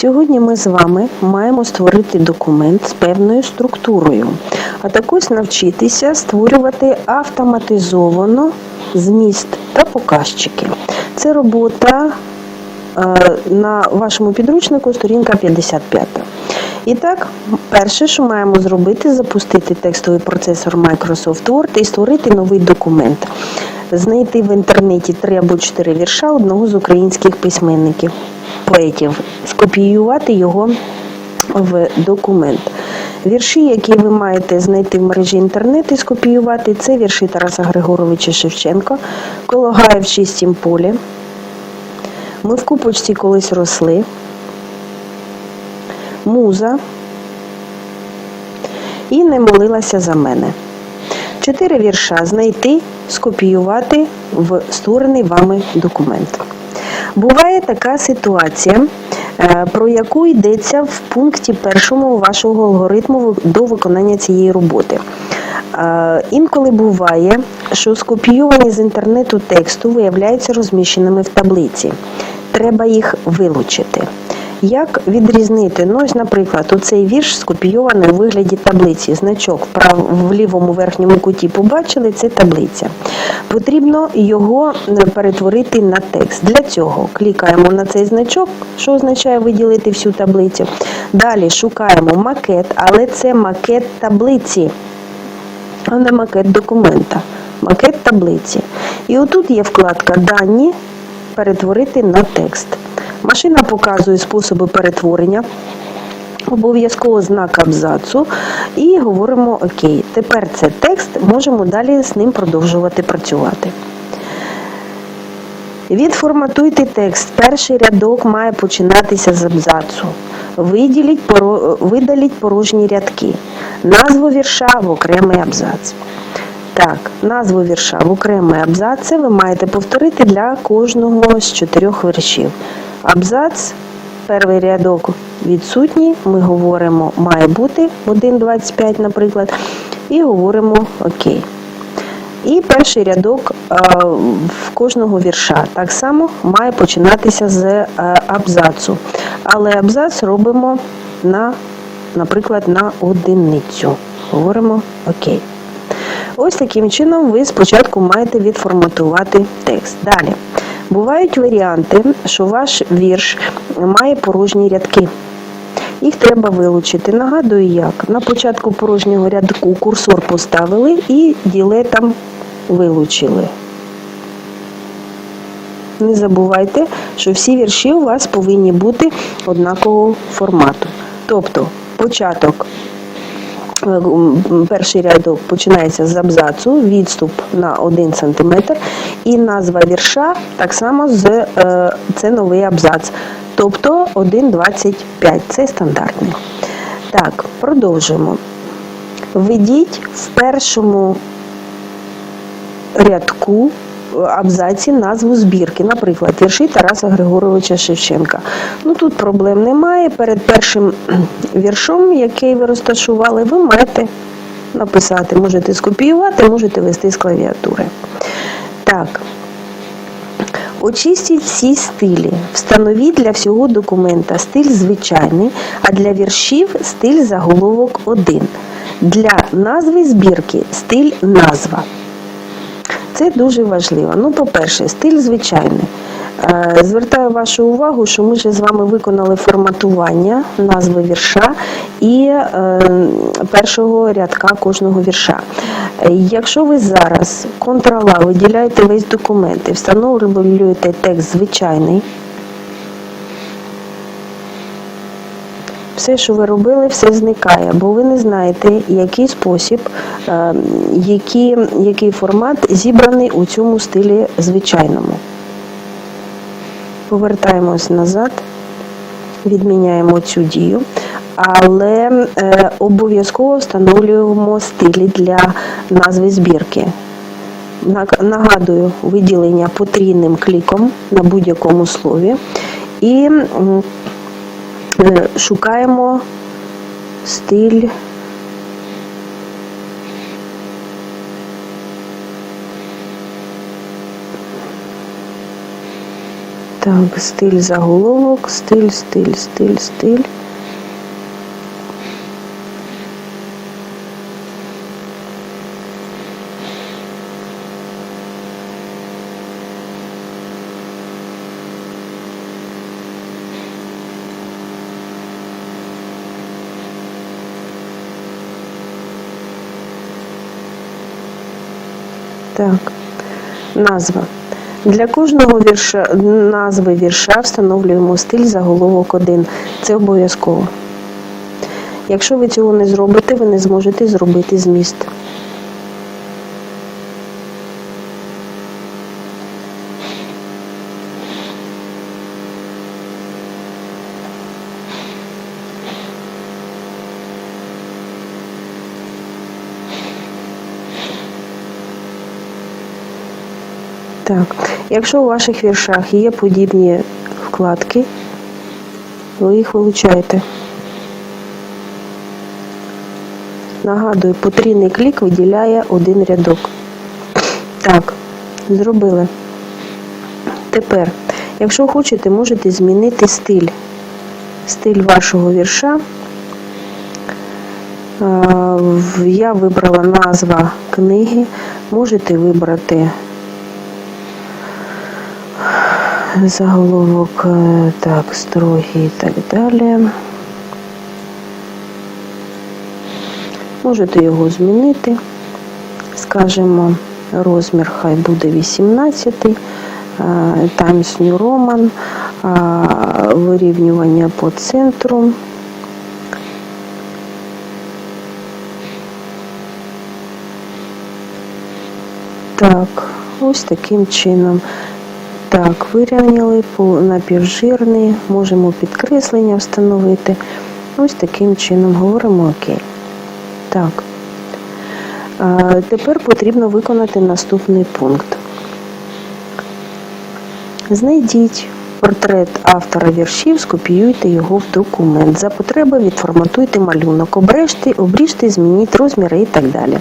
Сьогодні ми з вами маємо створити документ з певною структурою, а також навчитися створювати автоматизовано зміст та показчики. Це робота е, на вашому підручнику, сторінка 55. І так, перше, що маємо зробити, запустити текстовий процесор Microsoft Word і створити новий документ. Знайти в інтернеті три або чотири вірша одного з українських письменників, поетів, скопіювати його в документ. Вірші, які ви маєте знайти в мережі інтернет і скопіювати, це вірші Тараса Григоровича Шевченка, Кологаєв в чистім полі. Ми в купочці колись росли. Муза і не молилася за мене. Чотири вірша знайти, скопіювати в створений вами документ. Буває така ситуація, е, про яку йдеться в пункті першому вашого алгоритму до виконання цієї роботи. Е, Інколи буває, що скопійовані з інтернету тексту виявляються розміщеними в таблиці. Треба їх вилучити. Як відрізнити? Ну, ось, наприклад, оцей вірш скопійований у вигляді таблиці. Значок вправ, в лівому верхньому куті побачили, це таблиця. Потрібно його е, перетворити на текст. Для цього клікаємо на цей значок, що означає виділити всю таблицю. Далі шукаємо макет, але це макет таблиці, а не макет документа. Макет таблиці. І отут є вкладка Дані перетворити на текст. Машина показує способи перетворення, обов'язково знак абзацу і говоримо ОК. Тепер це текст, можемо далі з ним продовжувати працювати. Відформатуйте текст. Перший рядок має починатися з абзацу. Видаліть порожні рядки. Назву вірша в окремий абзац. Так, назву вірша в окремий абзац це ви маєте повторити для кожного з чотирьох віршів. Абзац, перший рядок відсутній, ми говоримо має бути 1,25, наприклад, і говоримо ОК. І перший рядок е, в кожного вірша так само має починатися з е, абзацу. Але абзац робимо на, наприклад, на одиницю. Говоримо ОК. Ось таким чином ви спочатку маєте відформатувати текст. Далі. Бувають варіанти, що ваш вірш має порожні рядки. Їх треба вилучити. Нагадую, як. На початку порожнього рядку курсор поставили і ділетом вилучили. Не забувайте, що всі вірші у вас повинні бути однакового формату. Тобто початок перший рядок починається з абзацу, відступ на 1 см, і назва вірша так само з е, це новий абзац. Тобто 1,25. Це стандартний. Так, продовжуємо. Введіть в першому рядку абзаці назву збірки, наприклад, вірші Тараса Григоровича Шевченка. Ну тут проблем немає. Перед першим віршом, який ви розташували, ви маєте написати. Можете скопіювати, можете вести з клавіатури. Так. Очистіть всі стилі. Встановіть для всього документа стиль звичайний, а для віршів стиль заголовок 1. Для назви збірки стиль назва. Це дуже важливо. Ну, по-перше, стиль звичайний. Е, Звертаю вашу увагу, що ми вже з вами виконали форматування назви вірша і е, першого рядка кожного вірша. Е, Якщо ви зараз Ctrl-A виділяєте весь документ і встановлюєте текст звичайний, все, що ви робили, все зникає, бо ви не знаєте, який спосіб, е, який, який формат зібраний у цьому стилі звичайному. Повертаємось назад, відміняємо цю дію, але е, обов'язково встановлюємо стилі для назви збірки. Нагадую, виділення потрійним кліком на будь-якому слові. І шукаємо стиль. Так, стиль заголовок, стиль, стиль, стиль, стиль. Так, назва. Для кожного вірша, назви вірша встановлюємо стиль заголовок 1. Це обов'язково. Якщо ви цього не зробите, ви не зможете зробити зміст. Так, якщо у ваших віршах є подібні вкладки, ви їх вилучаєте. Нагадую, потрійний клік виділяє один рядок. Так, зробили. Тепер, якщо хочете, можете змінити стиль. Стиль вашого вірша. Е, Я вибрала назва книги. Можете вибрати заголовок, е, так, строгий і так далі. Можете його змінити. Скажемо, розмір хай буде 18, е, Times New Roman, е, вирівнювання по центру. Так, ось таким чином. Так, вирівняли напівжирний, можемо підкреслення встановити. Ось таким чином говоримо ОК. Так. Тепер потрібно виконати наступний пункт. Знайдіть портрет автора віршів, скопіюйте його в документ. За потреби відформатуйте малюнок, обрежте, обріжте, змініть розміри і так далі.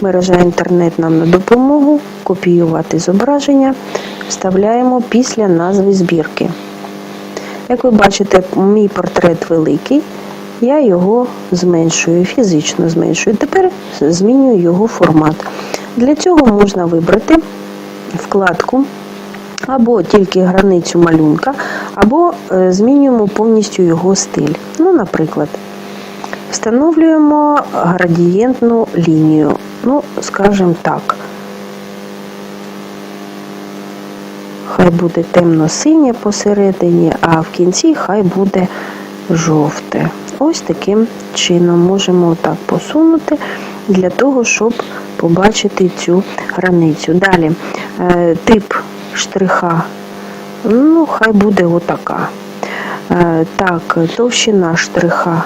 Мережа інтернет нам на допомогу. Копіювати зображення вставляємо після назви збірки. Як ви бачите, мій портрет великий, я його зменшую, фізично зменшую. Тепер змінюю його формат. Для цього можна вибрати вкладку або тільки границю малюнка, або е, змінюємо повністю його стиль. Ну, наприклад, встановлюємо градієнтну лінію. Ну, скажімо так. Хай буде темно-синє посередині, а в кінці хай буде жовте. Ось таким чином можемо отак посунути для того, щоб побачити цю границю. Далі е, тип штриха, ну, хай буде отака. Е, Так, товщина штриха.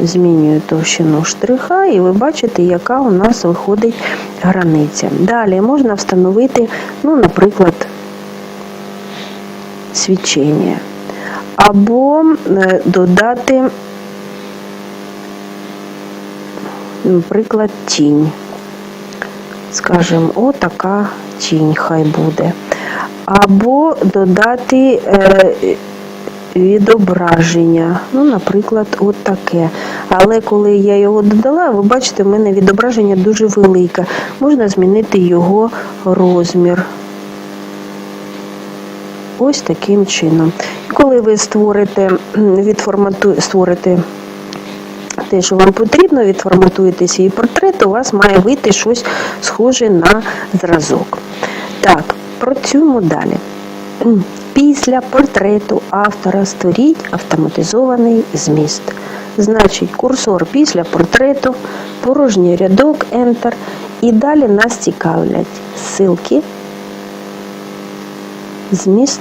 Змінюю товщину штриха, і ви бачите, яка у нас виходить границя. Далі можна встановити, ну, наприклад, свічення. Або е, додати, наприклад, тінь. Скажемо, отака тінь хай буде. Або додати е, відображення. Ну, наприклад, от таке. Але коли я його додала, ви бачите, в мене відображення дуже велике. Можна змінити його розмір. Ось таким чином. Коли ви створите, відформату, створите те, що вам потрібно, відформатуєте свій портрет, у вас має вийти щось схоже на зразок. Так, працюємо далі. Після портрету автора створіть автоматизований зміст. Значить, курсор після портрету, порожній рядок, Enter. І далі нас цікавлять ссылки, зміст.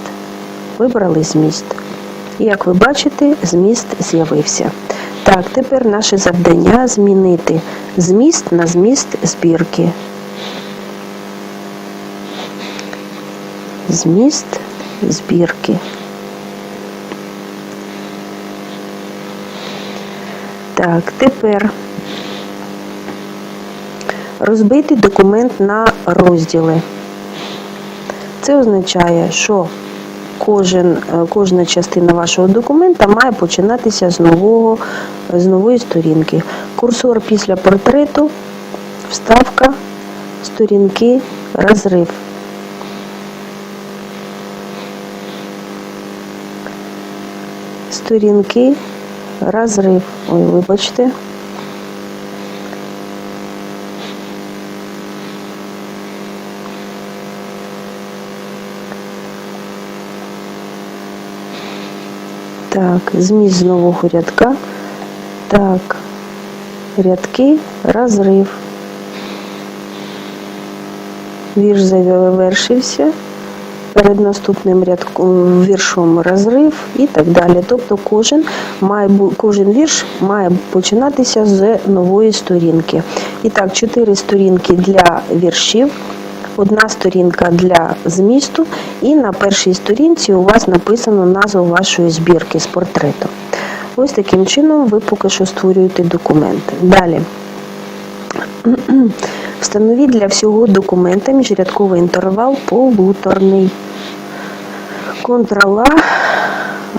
Вибрали зміст. І як ви бачите, зміст з'явився. Так, тепер наше завдання змінити зміст на зміст збірки. Зміст збірки. Так, тепер розбити документ на розділи. Це означає, що кожен, е, кожна частина вашого документа має починатися з, нового, з нової сторінки. Курсор після портрету, вставка, сторінки, розрив. Сторінки, розрив. Ой, вибачте. Так, зміст з нового рядка. Так, рядки, розрив. Вірш завершився. Перед наступним рядком віршом розрив і так далі. Тобто кожен має кожен вірш має починатися з нової сторінки. І так, чотири сторінки для віршів, одна сторінка для змісту, і на першій сторінці у вас написано назву вашої збірки з портретом. Ось таким чином ви поки що створюєте документи. Далі. Встановіть для всього документа міжрядковий інтервал полуторний. Ctrl-A,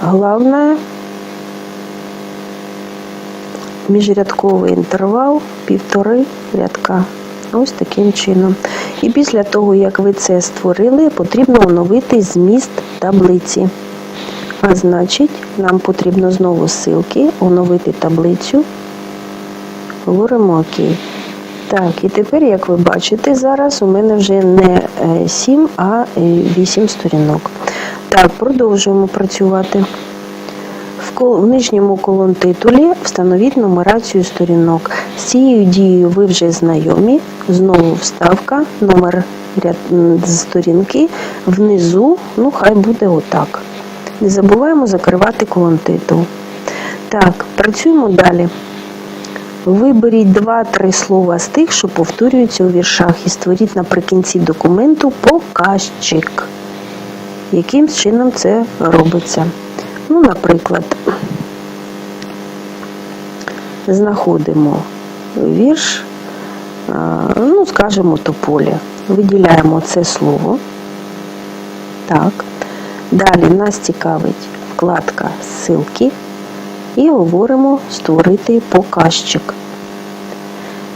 главное, міжрядковий інтервал півтори рядка. Ось таким чином. І після того, як ви це створили, потрібно оновити зміст таблиці. А значить, нам потрібно знову ссылки, оновити таблицю. Говоримо ОК. Так, і тепер, як ви бачите, зараз у мене вже не 7, а 8 сторінок. Так, продовжуємо працювати. В, нижньому колон титулі встановіть нумерацію сторінок. З цією дією ви вже знайомі. Знову вставка, номер сторінки. Внизу, ну хай буде отак. Не забуваємо закривати колон титул. Так, працюємо далі. Виберіть два-три слова з тих, що повторюються у віршах, і створіть наприкінці документу показчик. Яким чином це робиться? Ну, наприклад, знаходимо вірш, ну, скажімо, тополя. Виділяємо це слово. Так. Далі нас цікавить вкладка ссылки і говоримо створити показчик.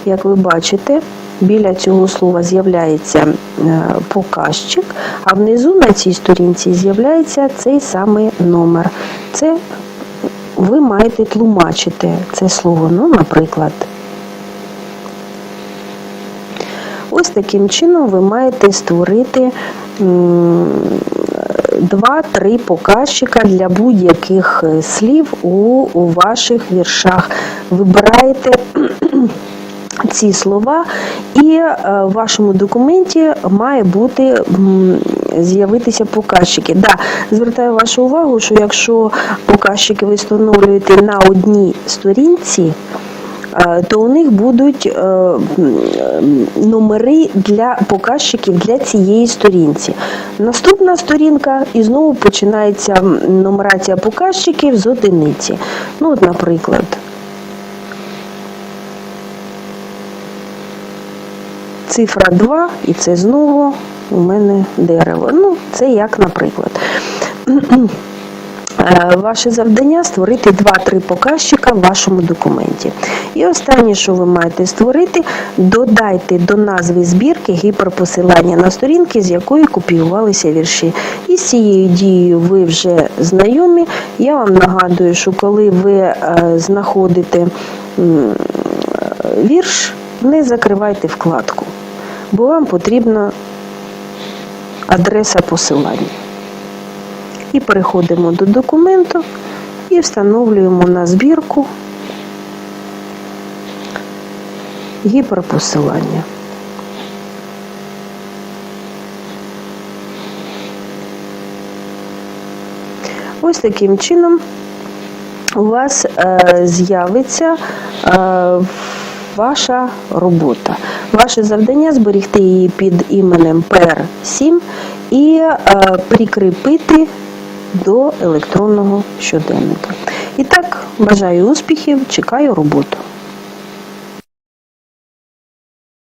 Як ви бачите, біля цього слова з'являється е, показчик, а внизу на цій сторінці з'являється цей самий номер. Це ви маєте тлумачити це слово. Ну, наприклад, ось таким чином ви маєте створити два-три показчика для будь-яких е, слів у, у ваших віршах. Вибираєте ці слова, і е, в вашому документі має бути з'явитися показчики. Да, звертаю вашу увагу, що якщо показчики ви встановлюєте на одній сторінці, то у них будуть е, е, номери для показчиків для цієї сторінці. Наступна сторінка і знову починається нумерація показчиків з одиниці. Ну, от, наприклад. Цифра 2, і це знову у мене дерево. Ну, це як наприклад. Е, Ваше завдання створити 2-3 показчика в вашому документі. І останнє, що ви маєте створити, додайте до назви збірки гіперпосилання на сторінки, з якої копіювалися вірші. І з цією дією ви вже знайомі. Я вам нагадую, що коли ви е, знаходите вірш, не закривайте вкладку, бо вам потрібна адреса посилання. І переходимо до документу і встановлюємо на збірку гіперпосилання. Ось таким чином у вас е, з'явиться е, ваша робота. Ваше завдання зберегти її під іменем PR7 і е, прикріпити до електронного щоденника. І так, бажаю успіхів, чекаю роботу.